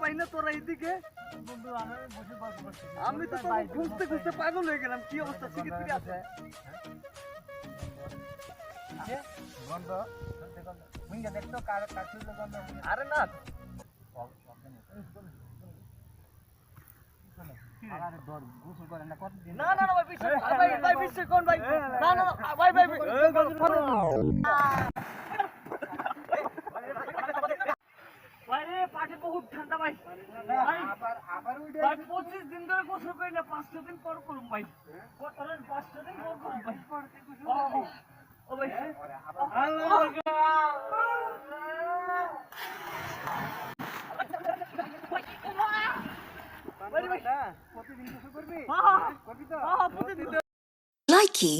পাই না তোরা এইদিকে বন্ধু আমি তো তোকে খুঁজতে খুঁজতে পাগল হয়ে গেলাম কি অবস্থা থেকে থেকে আছে আরে না না না ভাই বিশ্বাস ভাই ভাই বিশ্বাস কোন ভাই না না ভাই ভাই ঠান্ডা ভাই ভাই পঁচিশ দিন ধরে গোসল করি না পাঁচটা দিন পর করুম ভাই। কতদিন দিন পর করুম ভাই। ও, ভাই। প্রতিদিন গোসল করবি করবি তো Likey